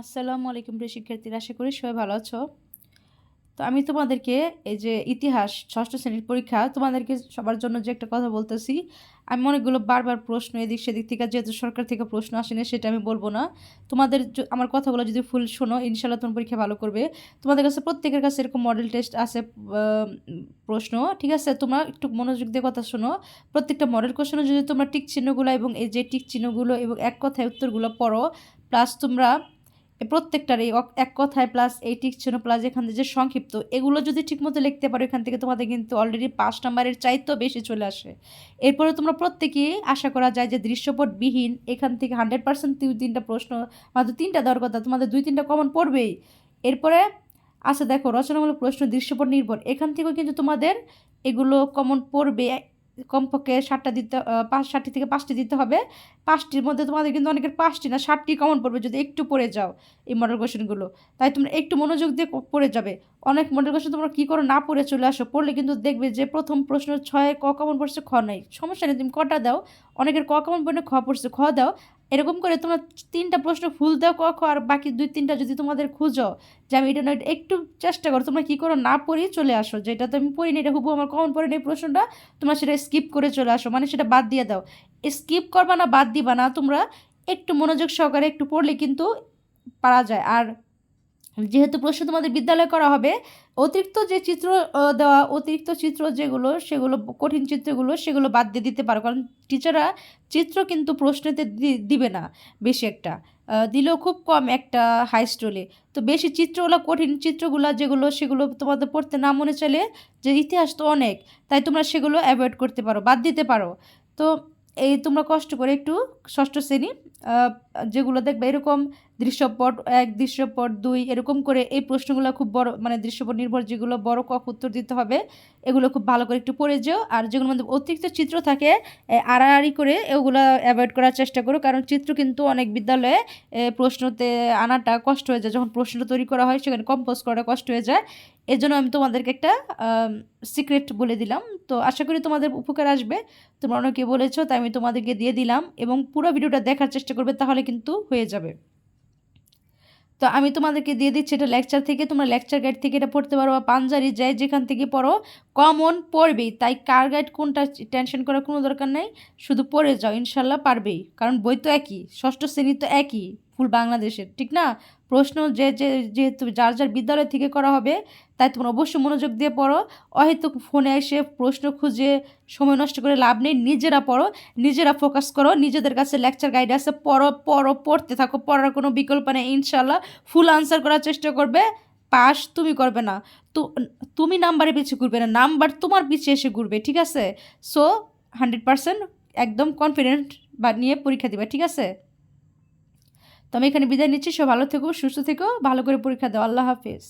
আসসালামু আলাইকুম প্রিয় শিক্ষার্থীরা, আশা করি সবাই ভালো আছো। তো আমি তোমাদেরকে এই যে ইতিহাস ষষ্ঠ শ্রেণির পরীক্ষা, তোমাদেরকে সবার জন্য যে একটা কথা বলতেছি, আমি অনেকগুলো বারবার প্রশ্ন এদিক সেদিক থেকে, যেহেতু সরকার থেকে প্রশ্ন আসেনি সেটা আমি বলব না। তোমাদের আমার কথাগুলো যদি ফুল শোনো ইনশাল্লাহ তোমার পরীক্ষা ভালো করবে। তোমাদের কাছে প্রত্যেকের কাছে এরকম মডেল টেস্ট আছে প্রশ্ন, ঠিক আছে? তোমরা একটু মনোযোগ দিয়ে কথা শোনো। প্রত্যেকটা মডেল কোশ্চেনে যদি তোমরা টিক চিহ্নগুলো এবং এই যে টিক চিহ্নগুলো এবং এক কথায় উত্তরগুলো পড়ো প্লাস তোমরা প্রত্যেকটার এই এক কথায় প্লাস এই টিক চিহ্ন প্লাস এখান থেকে যে সংক্ষিপ্ত, এগুলো যদি ঠিকমতো লিখতে পারো এখান থেকে তোমাদের কিন্তু অলরেডি পাঁচ নাম্বারের চাইতেও বেশি চলে আসে। এরপরে তোমরা প্রত্যেকেই আশা করা যায় যে দৃশ্যপটবিহীন, এখান থেকে হান্ড্রেড পার্সেন্ট দুই তিনটা প্রশ্ন, মাত্র তিনটা দেওয়ার কথা, তোমাদের দুই তিনটা কমন পড়বেই। এরপরে আচ্ছা দেখো, রচনামূলক প্রশ্ন, দৃশ্যপট নির্ভর, এখান থেকেও কিন্তু তোমাদের এগুলো কমন পড়বে কমপক্ষে ষাটটা দিতে পাঁচ ষাটটি থেকে পাঁচটি দিতে হবে। পাঁচটির মধ্যে তোমাদের কিন্তু অনেকের পাঁচটি না ষাটটি কমন পড়বে যদি একটু পড়ে যাও এই মডেল কোয়েশনগুলো তাই তোমরা একটু মনোযোগ দিয়ে পড়ে যাবে। অনেক মডেল কোয়েশন তোমরা কী করো না পড়ে চলে আসো, পড়লে কিন্তু দেখবে যে প্রথম প্রশ্ন ছয়, ক কমন পড়ছে, খ নাই। সমস্যা নেই, তুমি কটা দাও? অনেকের ক কমন পড়লে খ পড়ছে, খ দাও। এরকম করে তোমরা তিনটা প্রশ্ন ফুল দাও ক আর বাকি দুই তিনটা যদি তোমাদের খুঁজো যে আমি এটা না একটু চেষ্টা করো। তোমরা কী করো, না পড়েই চলে আসো। যেটা তো আমি পড়িনি এটা হুবু আমার কমন পড়েনি এই প্রশ্নটা, তোমরা সেটা স্কিপ করে চলে আসো। মানে সেটা বাদ দিয়ে দাও। স্কিপ করবা না, বাদ দিবা না, তোমরা একটু মনোযোগ সহকারে একটু পড়লে কিন্তু পারা যায়। আর যেহেতু প্রশ্ন তোমাদের বিদ্যালয়ে করা হবে, অতিরিক্ত যে চিত্র দেওয়া, অতিরিক্ত চিত্র যেগুলো, সেগুলো, কঠিন চিত্রগুলো, সেগুলো বাদ দিয়ে দিতে পারো। কারণ টিচাররা চিত্র কিন্তু প্রশ্নেতে দিবে না বেশি একটা। দিলেও খুব কম একটা হাই স্টোলে তো বেশি চিত্রগুলো, কঠিন চিত্রগুলো যেগুলো, সেগুলো তোমাদের পড়তে না মনে চলে যে ইতিহাস তো অনেক, তাই তোমরা সেগুলো অ্যাভয়েড করতে পারো, বাদ দিতে পারো। তো এই তোমরা কষ্ট করে একটু ষষ্ঠ শ্রেণি যেগুলো দেখবে এরকম দৃশ্যপট এক, দৃশ্যপট দুই, এরকম করে এই প্রশ্নগুলো খুব বড় মানে দৃশ্যপট নির্ভর যেগুলো বড় কক উত্তর দিতে হবে, এগুলো খুব ভালো করে একটু পড়ে যেও। আর যেগুলোর মধ্যে অতিরিক্ত চিত্র থাকে আড়াআড়ি করে এগুলো অ্যাভয়েড করার চেষ্টা করো, কারণ চিত্র কিন্তু অনেক বিদ্যালয়ে প্রশ্নতে আনাটা কষ্ট হয়ে যায়। যখন প্রশ্ন তৈরি করা হয়, সেখানে কম্পোজ করাটা কষ্ট হয়ে যায়। এর জন্য আমি তোমাদেরকে একটা সিক্রেট বলে দিলাম। তো আশা করি তোমাদের উপকার আসবে। তোমরা অনেকে বলেছ, তাই আমি তোমাদেরকে দিয়ে দিলাম এবং পুরো ভিডিওটা দেখার চেষ্টা করবে, তাহলে কিন্তু হয়ে যাবে। তো আমি তোমাদেরকে দিয়ে দিচ্ছি এটা লেকচার থেকে। তোমরা লেকচার গাইড থেকে এটা পড়তে পারো বা পাঞ্জারি যায় যেখান থেকে পড়ো কমন পড়বেই। তাই কার গাইড কোনটা টেনশন করার কোনো দরকার নেই। শুধু পড়ে যাও, ইনশাল্লাহ পারবেই। কারণ বই তো একই, ষষ্ঠ শ্রেণি তো একই। ফুল বাংলাদেশের, ঠিক না? প্রশ্ন যে যে, যেহেতু যার যার বিদ্যালয় থেকে করা হবে, তাই তোমরা অবশ্যই মনোযোগ দিয়ে পড়ো। অহেতুক ফোনে এসে প্রশ্ন খুঁজে সময় নষ্ট করে লাভ নেই, নিজেরা পড়ো, নিজেরা ফোকাস করো, নিজেদের কাছে লেকচার গাইড আছে, পড়ো পড়ো, পড়তে থাকো, পড়ার কোনো বিকল্প নেই ইনশাল্লাহ ফুল আনসার করার চেষ্টা করবে পাস তুমি করবে না। তো, তুমি নাম্বারে পিছিয়ে ঘুরবে না নাম্বার তোমার পিছিয়ে এসে ঘুরবে, ঠিক আছে? সো হান্ড্রেড পার্সেন্ট একদম কনফিডেন্ট বা নিয়ে পরীক্ষা দিবে, ঠিক আছে? তো আমি এখানে বিদায় নিচ্ছি সব ভালো থেকো, সুস্থ থেকো, ভালো করে পরীক্ষা দেওয়া আল্লাহ হাফেজ।